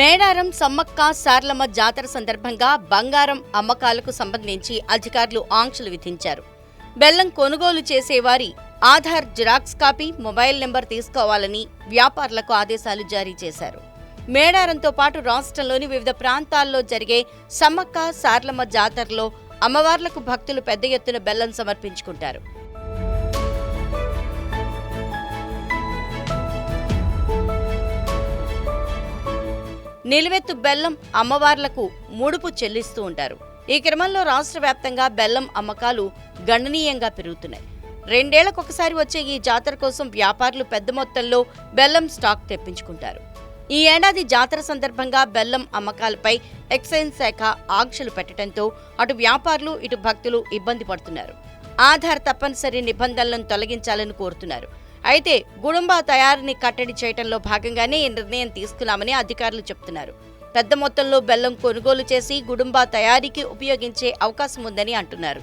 మేడారం సమ్మక్క సార్లమ్మ జాతర సందర్భంగా బంగారం అమ్మకాలకు సంబంధించి అధికారులు ఆంక్షలు విధించారు. బెల్లం కొనుగోలు చేసేవారి Aadhaar Xerox copy mobile number తీసుకోవాలని వ్యాపారులకు ఆదేశాలు జారీ చేశారు. మేడారంతో పాటు రాష్ట్రంలోని వివిధ ప్రాంతాల్లో జరిగే సమ్మక్క సార్లమ్మ జాతరలో అమ్మవార్లకు భక్తులు పెద్ద ఎత్తున బెల్లం సమర్పించుకుంటారు. నిలువెత్తు బెల్లం అమ్మవార్లకు ముడుపు చెల్లిస్తూ ఉంటారు. ఈ క్రమంలో రాష్ట్ర వ్యాప్తంగా బెల్లం అమ్మకాలు గణనీయంగా పెరుగుతున్నాయి. రెండేళ్ళకొకసారి వచ్చే ఈ జాతర కోసం వ్యాపారులు పెద్ద మొత్తంలో బెల్లం స్టాక్ తెప్పించుకుంటారు. ఈ ఏడాది జాతర సందర్భంగా బెల్లం అమ్మకాలపై ఎక్సైజ్ శాఖ ఆంక్షలు పెట్టడంతో అటు వ్యాపారులు ఇటు భక్తులు ఇబ్బంది పడుతున్నారు. ఆధార్ తప్పనిసరి నిబంధనలను తొలగించాలని కోరుతున్నారు. అయితే గుడుంబా తయారీని కట్టడి చేయడంలో భాగంగానే ఈ నిర్ణయం తీసుకున్నామని అధికారులు చెబుతున్నారు పెద్ద మొత్తంలో బెల్లం కొనుగోలు చేసి గుడుంబా తయారీకి ఉపయోగించే అవకాశం ఉందని అంటున్నారు.